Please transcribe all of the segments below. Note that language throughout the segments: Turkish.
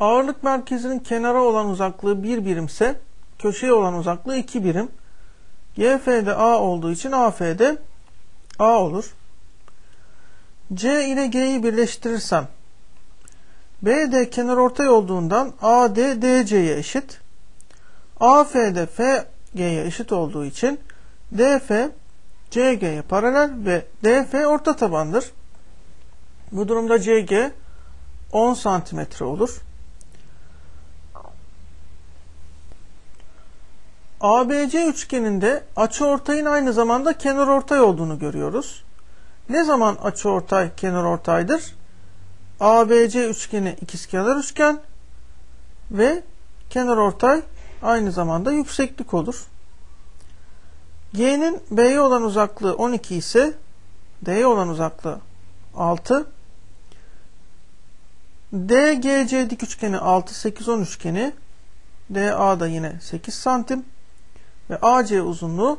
Ağırlık merkezinin kenara olan uzaklığı 1 birimse köşeye olan uzaklığı 2 birim. GF'de A olduğu için AF'de A olur. C ile G'yi birleştirirsem BD kenar ortay olduğundan AD DC'ye eşit. AF'de FG'ye eşit olduğu için DF CG'ye paralel ve DF orta tabandır. Bu durumda CG 10 santimetre olur. ABC üçgeninde açıortayın aynı zamanda kenarortay olduğunu görüyoruz. Ne zaman açıortay kenarortaydır? ABC üçgeni ikizkenar üçgen ve kenarortay aynı zamanda yükseklik olur. G'nin B'ye olan uzaklığı 12 ise D'ye olan uzaklığı 6. DGC dik üçgeni 6 8 10 üçgeni DA da yine 8 santim ve AC uzunluğu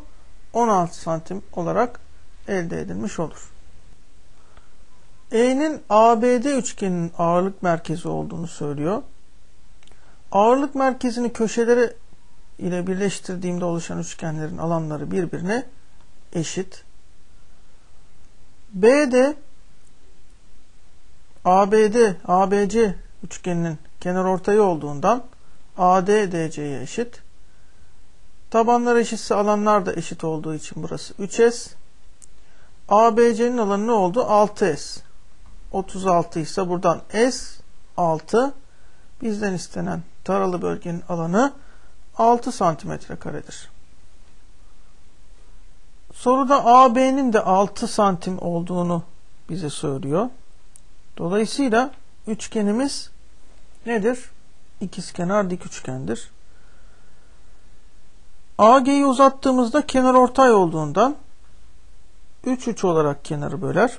16 santim olarak elde edilmiş olur. E'nin ABD üçgeninin ağırlık merkezi olduğunu söylüyor. Ağırlık merkezini köşeleri ile birleştirdiğimde oluşan üçgenlerin alanları birbirine eşit. B'de ABD, ABC üçgeninin kenar ortayı olduğundan AD DC'ye eşit. Tabanlar eşitse alanlar da eşit olduğu için burası 3S. ABC'nin alanı ne oldu? 6S. 36 ise buradan S 6. Bizden istenen taralı bölgenin alanı 6 santimetre karedir. Soruda AB'nin de 6 santim olduğunu bize söylüyor. Dolayısıyla üçgenimiz nedir? İkizkenar dik üçgendir. AG'yi uzattığımızda kenar ortay olduğundan 3 3 olarak kenarı böler.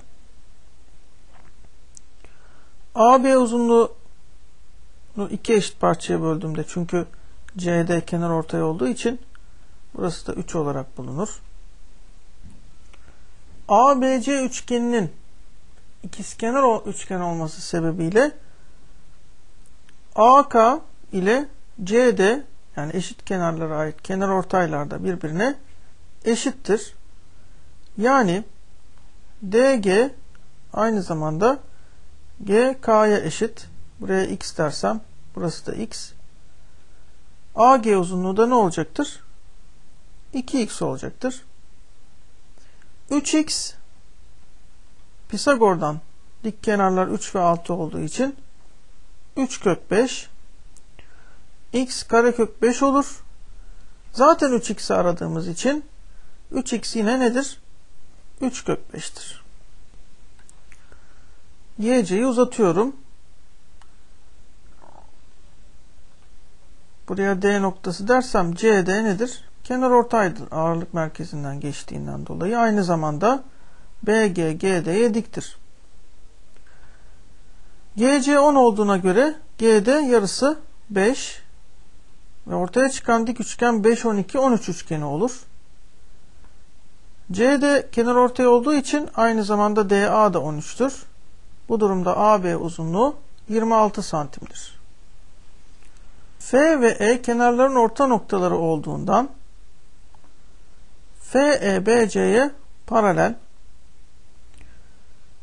AB uzunluğu iki eşit parçaya böldüğümde çünkü CD kenar ortay olduğu için burası da 3 olarak bulunur. ABC üçgeninin ikizkenar üçgen olması sebebiyle AK ile CD yani eşit kenarlara ait kenar ortaylar da birbirine eşittir. Yani DG aynı zamanda GK'ya eşit. Buraya x dersem burası da x. AG uzunluğu da ne olacaktır? 2x olacaktır. 3x Pisagor'dan dik kenarlar 3 ve 6 olduğu için 3 kök 5 x karekök 5 olur. Zaten 3x'i aradığımız için 3x yine nedir? 3 kök 5'tir. YC'yi uzatıyorum. Buraya D noktası dersem CD nedir? Kenar ortaydır ağırlık merkezinden geçtiğinden dolayı. Aynı zamanda BG GD'ye diktir. GC 10 olduğuna göre GD yarısı 5 ve ortaya çıkan dik üçgen 5 12 13 üçgeni olur. CD kenar ortay olduğu için aynı zamanda DA da 13'tür. Bu durumda AB uzunluğu 26 santimdir. F ve E kenarların orta noktaları olduğundan FE BC'ye paralel.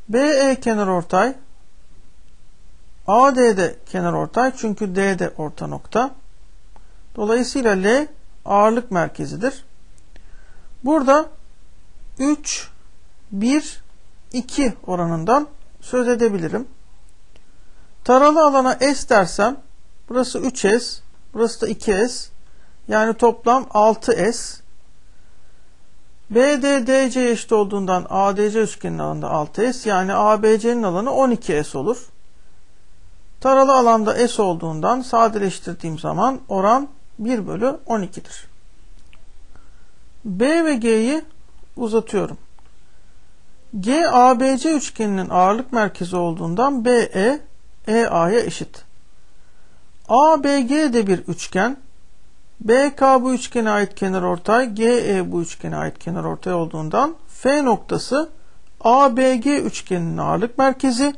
BE kenar ortay AD de kenar ortay çünkü D de orta nokta. Dolayısıyla L ağırlık merkezidir. Burada 3 1 2 oranından söz edebilirim. Taralı alana S dersem burası 3S, burası da 2S. Yani toplam 6S. BD DC eşit olduğundan ADC üçgenin alanında 6S yani ABC'nin alanı 12S olur. Taralı alanda S olduğundan sadeleştirdiğim zaman oran 1 bölü 12'dir. B ve G'yi uzatıyorum. GABC üçgeninin ağırlık merkezi olduğundan BE EA'ya eşit. ABG de bir üçgen. BK bu üçgene ait kenar ortay, GE bu üçgene ait kenar ortay olduğundan F noktası ABG üçgeninin ağırlık merkezi.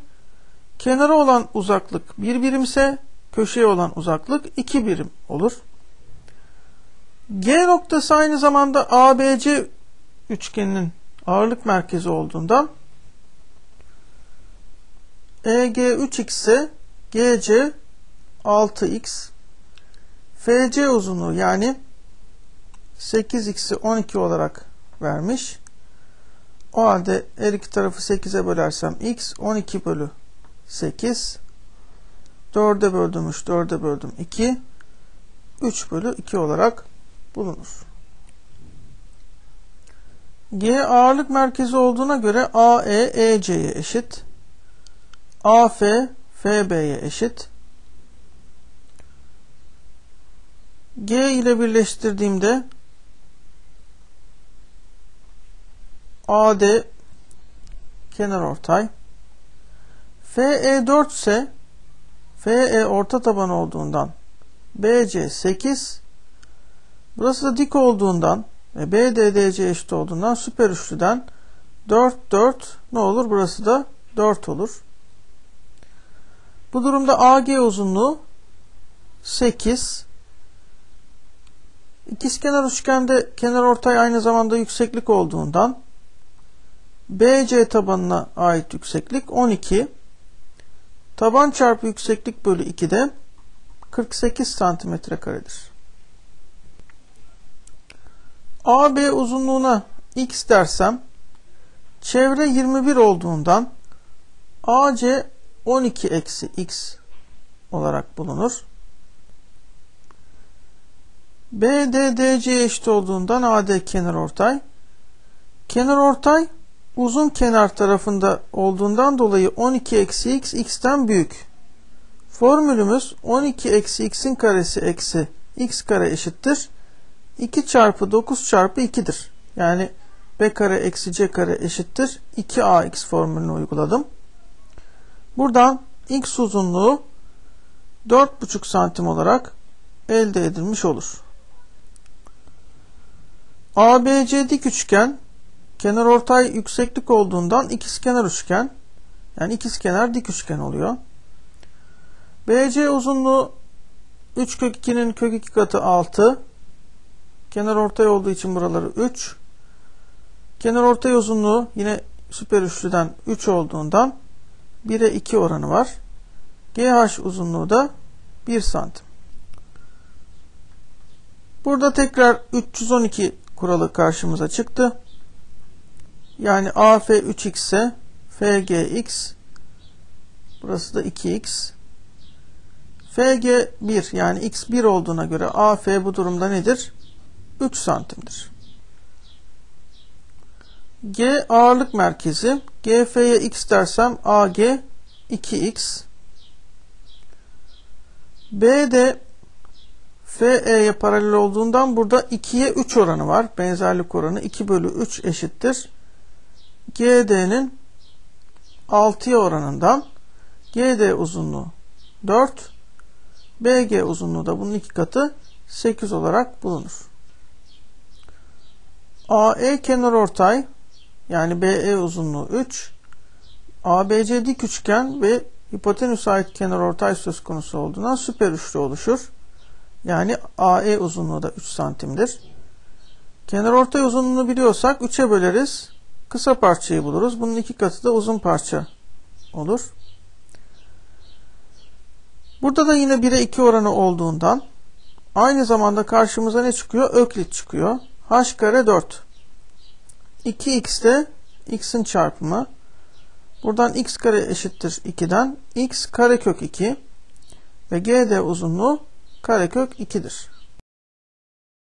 Kenara olan uzaklık bir birimse köşeye olan uzaklık 2 birim olur. G noktası aynı zamanda ABC üçgeninin ağırlık merkezi olduğundan EG 3x ise GC 6x FC uzunluğu yani 8x'i 12 olarak vermiş. O halde her iki tarafı 8'e bölersem x 12 bölü 8 4'e böldüm 3 4'e böldüm 2 3 bölü 2 olarak bulunur. G ağırlık merkezi olduğuna göre AE EC'ye eşit. AF FB'ye eşit. G ile birleştirdiğimde AD kenar ortay. FE 4 ise FE orta taban olduğundan BC 8 burası da dik olduğundan ve BDDC eşit olduğundan süper üçlüden 4 4 ne olur? Burası da 4 olur. Bu durumda AG uzunluğu 8 İkizkenar üçgende kenar ortay aynı zamanda yükseklik olduğundan BC tabanına ait yükseklik 12. Taban çarpı yükseklik bölü 2 de 48 santimetre karedir. AB uzunluğuna x dersem çevre 21 olduğundan AC 12 eksi x olarak bulunur. BDDC eşit olduğundan AD kenar ortay. Kenar ortay uzun kenar tarafında olduğundan dolayı 12 eksi x x'ten büyük. Formülümüz 12 eksi x'in karesi eksi x kare eşittir. 2 çarpı 9 çarpı 2'dir. Yani b kare eksi c kare eşittir. 2ax formülünü uyguladım. Buradan x uzunluğu 4,5 santim olarak elde edilmiş olur. ABC dik üçgen kenar ortay yükseklik olduğundan ikizkenar üçgen yani ikizkenar dik üçgen oluyor. BC uzunluğu 3 kök 2'nin kök 2 katı 6. Kenar ortay olduğu için buraları 3. Kenar ortay uzunluğu yine süper üçlüden 3 olduğundan 1'e 2 oranı var. GH uzunluğu da 1 santim. Burada tekrar 312 kuralı karşımıza çıktı. Yani AF 3x ise FGX burası da 2x FG 1 yani x 1 olduğuna göre AF bu durumda nedir? 3 santimdir. G ağırlık merkezi. GF'ye x dersem AG 2x. B de FE'ye paralel olduğundan burada 2'ye 3 oranı var. Benzerlik oranı 2 bölü 3 eşittir. GD'nin 6'ya oranından GD uzunluğu 4 BG uzunluğu da bunun iki katı 8 olarak bulunur. AE kenar ortay yani BE uzunluğu 3 ABC dik üçgen ve hipotenüs ait kenar ortay söz konusu olduğundan süper üçlü oluşur. Yani AE uzunluğu da 3 santimdir. Kenar ortay uzunluğunu biliyorsak 3'e böleriz. Kısa parçayı buluruz. Bunun iki katı da uzun parça olur. Burada da yine 1'e 2 oranı olduğundan aynı zamanda karşımıza ne çıkıyor? Öklit çıkıyor. H kare 4. 2x de x'in çarpımı. Buradan x kare eşittir 2'den x karekök 2 ve gd uzunluğu karekök 2'dir.